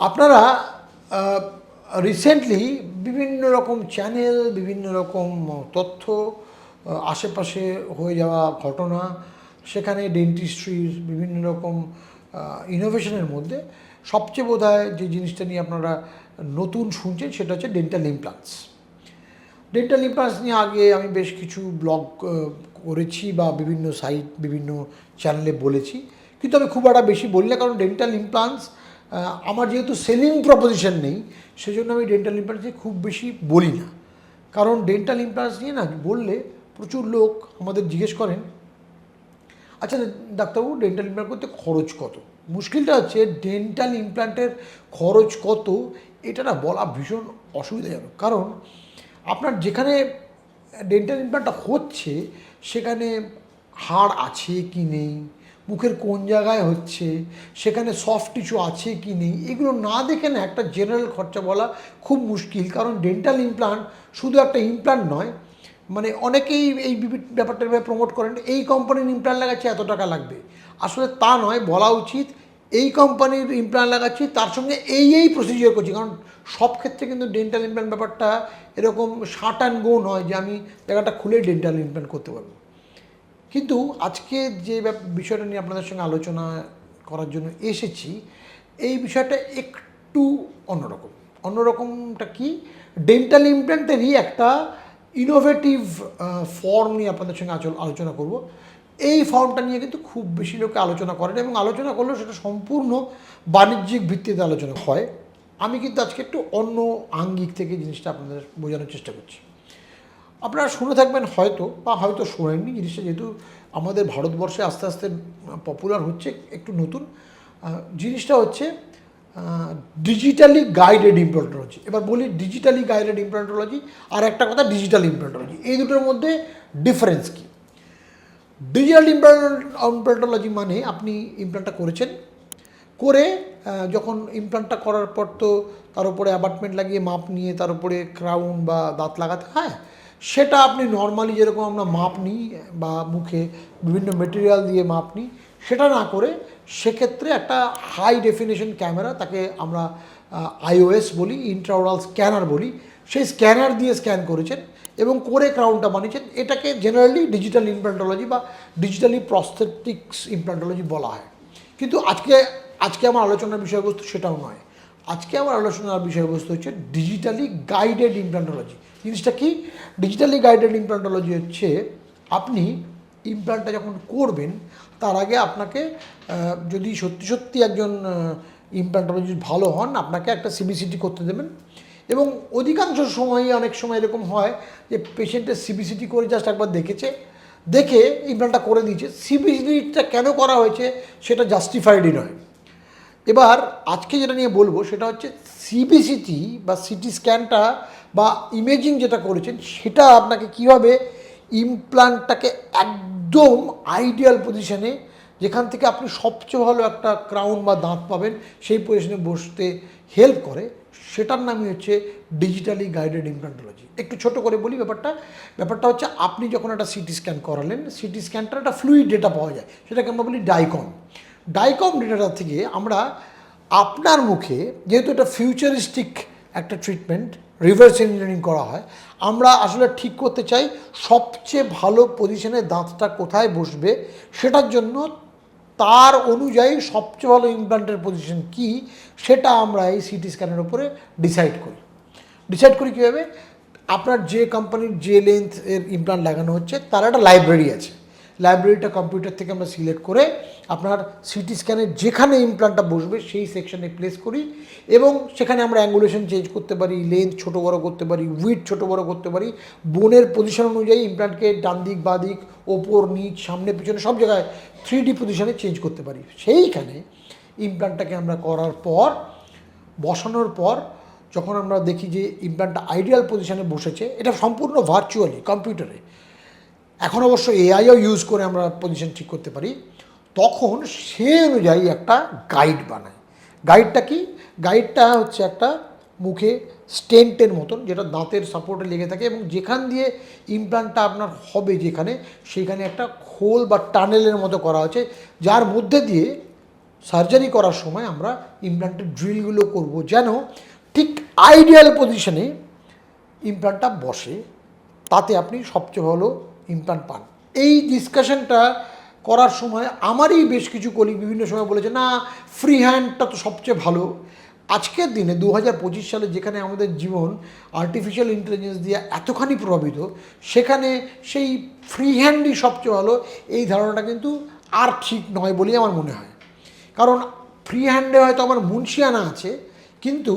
আপনারা রিসেন্টলি বিভিন্ন রকম চ্যানেল বিভিন্ন রকম তথ্য আশেপাশে হয়ে যাওয়া ঘটনা, সেখানে ডেন্টিস্ট্রির বিভিন্ন রকম ইনোভেশনের মধ্যে সবচেয়ে বোধ যে জিনিসটা নিয়ে আপনারা নতুন শুনছেন, সেটা হচ্ছে ডেন্টাল ইমপ্লান্টস ডেন্টাল ইমপ্লান্টস নিয়ে আগে আমি বেশ কিছু ব্লগ করেছি বা বিভিন্ন সাইট বিভিন্ন চ্যানেলে বলেছি। কিন্তু আমি খুব একটা বেশি বলি না, কারণ ডেন্টাল ইমপ্লান্টস আমার যেহেতু সেলিং প্রপোজিশন নেই, সেজন্য আমি ডেন্টাল ইমপ্লান্টস নিয়ে খুব বেশি বলি না। কারণ ডেন্টাল ইমপ্লান্টস নিয়ে না বললে প্রচুর লোক আমাদের জিজ্ঞেস করেন আচ্ছা ডাক্তারবাবু ডেন্টাল ইমপ্লান্ট করতে খরচ কত? মুশকিলটা হচ্ছে ডেন্টাল ইমপ্লান্টের খরচ কত, এটা না বলা ভীষণ অসুবিধাজনক। কারণ আপনার যেখানে ডেন্টাল ইমপ্লান্টটা হচ্ছে, সেখানে হাড় আছে কি নেই? মুখের কোন জায়গায় হচ্ছে, সেখানে সফট টিস্যু আছে কি নেই, এগুলো না দেখে না একটা জেনারেল খরচা বলা খুব মুশকিল। কারণ ডেন্টাল ইমপ্লান্ট শুধু একটা ইমপ্লান্ট নয় মানে অনেকেই এই ব্যাপারটা প্রমোট করেন, এই কোম্পানির ইমপ্লান্ট লাগাচ্ছে, এত টাকা লাগবে। আসলে তা নয়, বলা উচিত এই কোম্পানির ইমপ্লান্ট লাগাচ্ছি, তার সঙ্গে এই এই প্রসিজিওর করছি। কারণ সব ক্ষেত্রে কিন্তু ডেন্টাল ইমপ্লান্ট ব্যাপারটা এরকম শার্ট অ্যান্ড গো নয় যে আমি জায়গাটা খুলে ডেন্টাল ইমপ্লান্ট করতে পারব। কিন্তু আজকে যে বিষয়টা নিয়ে আপনাদের সঙ্গে আলোচনা করার জন্য এসেছি, এই বিষয়টা একটু অন্যরকম। অন্যরকমটা কি? ডেন্টাল ইমপ্ল্যান্টেরই একটা ইনোভেটিভ ফর্ম নিয়ে আপনাদের সঙ্গে আলোচনা করব। এই ফর্মটা নিয়ে কিন্তু খুব বেশি লোকে আলোচনা করেন এবং আলোচনা করলেও সেটা সম্পূর্ণ বাণিজ্যিক ভিত্তিতে আলোচনা হয়। আমি কিন্তু আজকে একটু অন্য আঙ্গিক থেকে জিনিসটা আপনাদের বোঝানোর চেষ্টা করছি। আপনারা শুনে থাকবেন হয়তো বা হয়তো শোনেননি জিনিসটা যেহেতু আমাদের ভারতবর্ষে আস্তে আস্তে পপুলার হচ্ছে, একটু নতুন। জিনিসটা হচ্ছে ডিজিটালি গাইডেড ইমপ্লান্টোলজি এবার বলি ডিজিটালি গাইডেড ইমপ্লান্টোলজি আর একটা কথা ডিজিটাল ইমপ্লান্টোলজি এই দুটোর মধ্যে ডিফারেন্স কী? ডিজিটাল ইমপ্লান্টোলজি মানে আপনি ইমপ্লান্টটা করেছেন, করে যখন ইমপ্লান্টটা করার পর তো তার উপরে অ্যাপার্টমেন্ট লাগিয়ে মাপ নিয়ে তার উপরে ক্রাউন বা দাঁত লাগাতে হয়? সেটা আপনি নর্মালি যেরকম আমরা মাপ নিই বা মুখে বিভিন্ন মেটেরিয়াল দিয়ে মাপ নিই, সেটা না করে সেক্ষেত্রে একটা হাই ডেফিনেশন ক্যামেরা তাকে আমরা আইওএস বলি ইন্ট্রাওরাল স্ক্যানার বলি, সেই স্ক্যানার দিয়ে স্ক্যান করেছেন এবং করে ক্রাউনটা বানিয়েছেন। এটাকে জেনারেলি ডিজিটাল ইমপ্লান্টোলজি বা ডিজিটালি প্রস্থেটিক্স ইমপ্লান্টোলজি বলা হয়। কিন্তু আজকে আজকে আমার আলোচনার বিষয়বস্তু সেটাও নয়। আজকে আমার আলোচনার বিষয়বস্তু হচ্ছে ডিজিটালি গাইডেড ইমপ্লান্টোলজি জিনিসটা কি? ডিজিটালি গাইডেড ইমপ্লান্টোলজি হচ্ছে আপনি ইমপ্লান্টটা যখন করবেন, তার আগে আপনাকে যদি সত্যি সত্যি একজন ইমপ্লান্টোলজিস্ট ভালো হন, আপনাকে একটা সিবিসিটি করতে দেবেন। এবং অধিকাংশ সময়ই অনেক সময় এরকম হয় যে পেশেন্টের সিবিসিটি করে জাস্ট একবার দেখেছে, দেখে ইমপ্লান্টটা করে দিয়েছে। সিবিসিটিটা কেন করা হয়েছে সেটা জাস্টিফাইডই নয়। এবার আজকে যেটা নিয়ে বলব সেটা হচ্ছে সিবিসিটি বা সিটি স্ক্যানটা বা ইমেজিং যেটা করেছেন, সেটা আপনাকে কীভাবে ইমপ্লান্টটাকে একদম আইডিয়াল পজিশনে যেখান থেকে আপনি সবচেয়ে ভালো একটা ক্রাউন বা দাঁত পাবেন, সেই পজিশনে বসতে হেল্প করে। সেটার নামই হচ্ছে ডিজিটালি গাইডেড ইমপ্লান্টোলজি একটু ছোট করে বলি ব্যাপারটা। ব্যাপারটা হচ্ছে, আপনি যখন একটা সিটি স্ক্যান করালেন সিটি স্ক্যানটার একটা ফ্লুইড ডেটা পাওয়া যায়, সেটাকে আমরা বলি ডাইকম ডাইকম ডেটাটা থেকে আমরা আপনার মুখে, যেহেতু এটা ফিউচারিস্টিক একটা ট্রিটমেন্ট রিভার্স ইঞ্জিনিয়ারিং করা হয়, আমরা আসলে ঠিক করতে চাই সবচেয়ে ভালো পজিশনে দাঁতটা কোথায় বসবে, সেটার জন্য তার অনুযায়ী সবচেয়ে ভালো ইমপ্লান্টের পজিশন কি, সেটা আমরা এই সিটি স্ক্যানের উপরে ডিসাইড করি। ডিসাইড করি কীভাবে? আপনার যে কোম্পানির যে লেন্থ এর ইমপ্লান্ট লাগানো হচ্ছে, তার একটা লাইব্রেরি আছে। লাইব্রেরিটা কম্পিউটার থেকে আমরা সিলেক্ট করে আপনার সিটি স্ক্যানের যেখানে ইমপ্লান্টটা বসবে সেই সেকশনে প্লেস করি এবং সেখানে আমরা অ্যাঙ্গুলেশন চেঞ্জ করতে পারি লেন্থ ছোটো বড়ো করতে পারি উইথ ছোটো বড়ো করতে পারি বোনের পজিশন অনুযায়ী ইমপ্লান্টকে ডান দিক, বা দিক, ওপর, নিচ, সামনে, পিছনে সব জায়গায় থ্রি ডি পজিশনে চেঞ্জ করতে পারি। সেইখানে ইমপ্লান্টটাকে আমরা করার পর, বসানোর পর, যখন আমরা দেখি যে ইমপ্লান্টটা আইডিয়াল পজিশনে বসেছে, এটা সম্পূর্ণ ভার্চুয়ালি কম্পিউটারে এখন অবশ্য এআইও ইউজ করে আমরা পজিশন ঠিক করতে পারি, তখন সে অনুযায়ী একটা গাইড বানায়। গাইডটা কি? গাইডটা হচ্ছে একটা মুখে স্টেন্টের মতন, যেটা দাঁতের সাপোর্টে লেগে থাকে এবং যেখান দিয়ে ইমপ্লান্টটা আপনার হবে যেখানে সেখানে একটা খোল বা টানেলের মতো করা হচ্ছে যার মধ্যে দিয়ে সার্জারি করার সময় আমরা ইমপ্লান্টের ড্রিলগুলো করব যেন ঠিক আইডিয়াল পজিশনে ইমপ্লান্টটা বসে। তাতে আপনি সবচেয়ে ভালো ইমপ্লান্ট পান। এই ডিসকাশনটা করার সময় আমারই বেশ কিছু কলিগ বিভিন্ন সময় বলেছে, না ফ্রি হ্যান্ডটা তো সবচেয়ে ভালো। আজকের দিনে দু হাজার পঁচিশ সালে যেখানে আমাদের জীবন আর্টিফিশিয়াল ইন্টেলিজেন্স দিয়ে এতখানি প্রভাবিত, সেখানে সেই ফ্রি হ্যান্ডই সবচেয়ে ভালো। এই ধারণাটা কিন্তু আর ঠিক নয় বলেই আমার মনে হয়। কারণ ফ্রি হ্যান্ডে হয়তো আমার মুন্সিয়ানা আছে, কিন্তু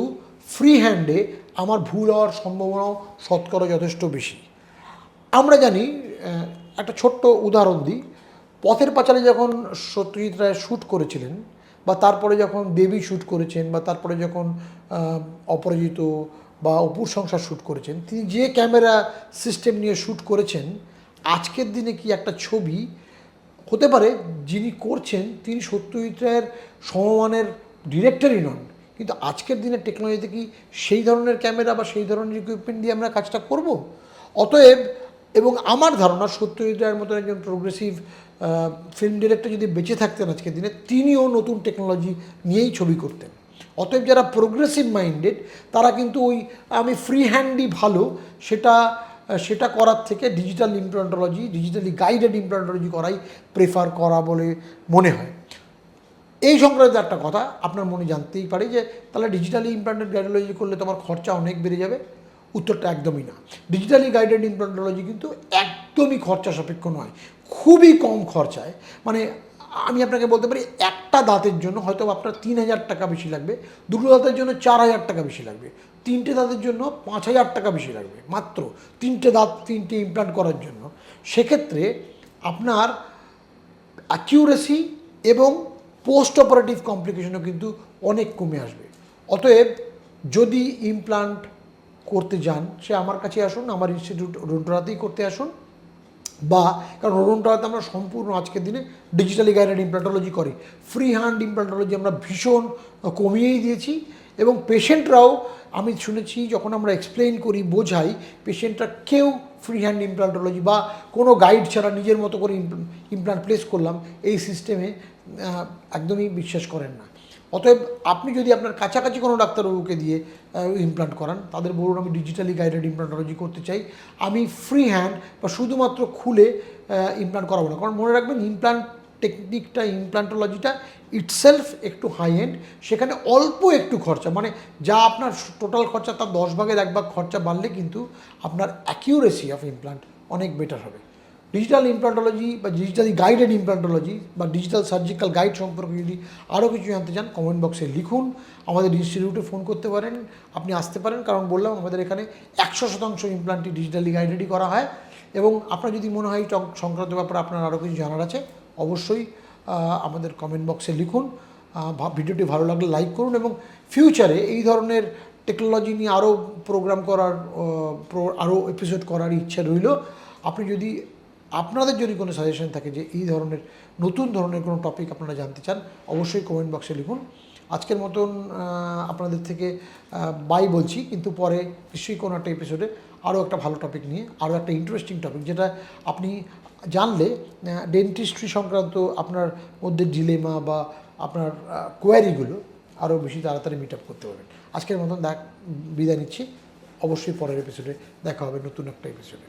ফ্রি হ্যান্ডে আমার ভুল হওয়ার সম্ভাবনাও শতকরা যথেষ্ট বেশি। আমরা জানি একটা ছোট্ট উদাহরণ দিই। পথের পাঁচালে যখন সত্যজিৎ রায় শ্যুট করেছিলেন বা তারপরে যখন দেবী শ্যুট করেছেন বা তারপরে যখন অপরাজিত বা অপুর সংসার শ্যুট করেছেন, তিনি যে ক্যামেরা সিস্টেম নিয়ে শ্যুট করেছেন, আজকের দিনে কি একটা ছবি হতে পারে যিনি করছেন, তিনি সত্যজিৎ রায়ের সমমানের ডিরেক্টরই নন। কিন্তু আজকের দিনের টেকনোলজিতে কি সেই ধরনের ক্যামেরা বা সেই ধরনের ইকুইপমেন্ট দিয়ে আমরা কাজটা করব? অতএব এবং আমার ধারণা সত্যজিৎ রায়ের মতন একজন প্রোগ্রেসিভ ফিল্ম ডিরেক্টর যদি বেঁচে থাকতেন আজকের দিনে, তিনিও নতুন টেকনোলজি নিয়েই ছবি করতেন। অতএব যারা প্রোগ্রেসিভ মাইন্ডেড তারা কিন্তু ওই, আমি ফ্রি হ্যান্ডই ভালো, সেটা সেটা করার থেকে digital implantology digitally guided implantology করাই প্রেফার করা বলে মনে হয়। এই সংক্রান্ত একটা কথা আপনার মনে জানতেই পারে যে, তাহলে ডিজিটালি ইমপ্লান্টেড গাইডোলজি করলে তোমার খরচা অনেক বেড়ে যাবে। উত্তরটা একদমই না। ডিজিটালি গাইডেড ইমপ্লান্টোলজি কিন্তু একদমই খরচা সাপেক্ষ নয়, খুবই কম খরচায়। মানে আমি আপনাকে বলতে পারি, একটা দাঁতের জন্য হয়তো আপনার তিন হাজার টাকা বেশি লাগবে, দুটো দাঁতের জন্য চার হাজার টাকা বেশি লাগবে, তিনটে দাঁতের জন্য পাঁচ হাজার টাকা বেশি লাগবে, মাত্র তিনটে দাঁত, তিনটে ইমপ্লান্ট করার জন্য। সেক্ষেত্রে আপনার অ্যাকিউরেসি এবং পোস্ট অপারেটিভ কমপ্লিকেশনও কিন্তু অনেক কমে আসবে। অতএব যদি ইমপ্লান্ট করতে যান, সে আমার কাছে আসুন, আমার ইনস্টিটিউট রুন্টরাতেই করতে আসুন। বা, কারণ রুন্টরাতে আমরা সম্পূর্ণ আজকের দিনে ডিজিটালি গাইডেড ইমপ্লান্টোলজি করি। ফ্রি হ্যান্ড ইমপ্লান্টোলজি আমরা ভীষণ কমিয়েই দিয়েছি এবং পেশেন্টরাও আমি শুনেছি, যখন আমরা এক্সপ্লেইন করি, বোঝাই পেশেন্টরা কেউ ফ্রি হ্যান্ড ইমপ্লান্টোলজি বা কোনো গাইড ছাড়া নিজের মতো করে ইমপ্লান্ট প্লেস করলাম, এই সিস্টেমে একদমই বিশ্বাস করেন না। অতএব আপনি যদি আপনার কাছাকাছি কোনো ডাক্তারবাবুকে দিয়ে ইমপ্লান্ট করান, তাদের বলুন, আমি ডিজিটালি গাইডেড ইমপ্লান্টোলজি করতে চাই, আমি ফ্রি হ্যান্ড বা শুধুমাত্র খুলে ইমপ্লান্ট করাবো না। কারণ মনে রাখবেন ইমপ্লান্ট টেকনিকটা ইমপ্লান্টোলজিটা ইটসেলফ একটু হাই এন্ড সেখানে অল্প একটু খরচা। মানে যা আপনার টোটাল খরচা, তার দশ ভাগের এক ভাগ খরচা বাড়লে কিন্তু আপনার অ্যাকিউরেসি অফ ইমপ্লান্ট অনেক বেটার হবে। ডিজিটাল ইমপ্লান্টোলজি বা ডিজিটালি গাইডেড ইমপ্লান্টোলজি বা ডিজিটাল সার্জিক্যাল গাইড সম্পর্কে যদি আরও কিছু জানতে চান কমেন্ট বক্সে লিখুন। আমাদের ইনস্টিটিউটে ফোন করতে পারেন, আপনি আসতে পারেন। কারণ বললাম, আমাদের এখানে একশো শতাংশ ইমপ্লান্টই ডিজিটালি গাইডেডই করা হয়। এবং আপনার যদি মনে হয় সংক্রান্ত ব্যাপারে আপনার আরও কিছু জানার আছে, অবশ্যই আমাদের কমেন্ট বক্সে লিখুন। ভিডিওটি ভালো লাগলে লাইক করুন এবং ফিউচারে এই ধরনের টেকনোলজি নিয়ে আরও প্রোগ্রাম করার আরও এপিসোড করার ইচ্ছা রইল। আপনি যদি আপনাদের যদি কোনো সাজেশন থাকে যে এই ধরনের, নতুন ধরনের কোনো টপিক আপনারা জানতে চান, অবশ্যই কমেন্ট বক্সে লিখুন। আজকের মতন আপনাদের থেকে বাই বলছি, কিন্তু পরে নিশ্চয়ই কোনো একটা এপিসোডে আরও একটা ভালো টপিক নিয়ে, আরও একটা ইন্টারেস্টিং টপিক যেটা আপনি জানলে ডেন্টিস্ট্রি সংক্রান্ত আপনার মধ্যে ডিলেমা বা আপনার কোয়ারিগুলো আরও বেশি তাড়াতাড়ি মিট আপ করতে পারবেন। আজকের মতন দেখ, বিদায় নিচ্ছি। অবশ্যই পরের এপিসোডে দেখা হবে নতুন একটা এপিসোডে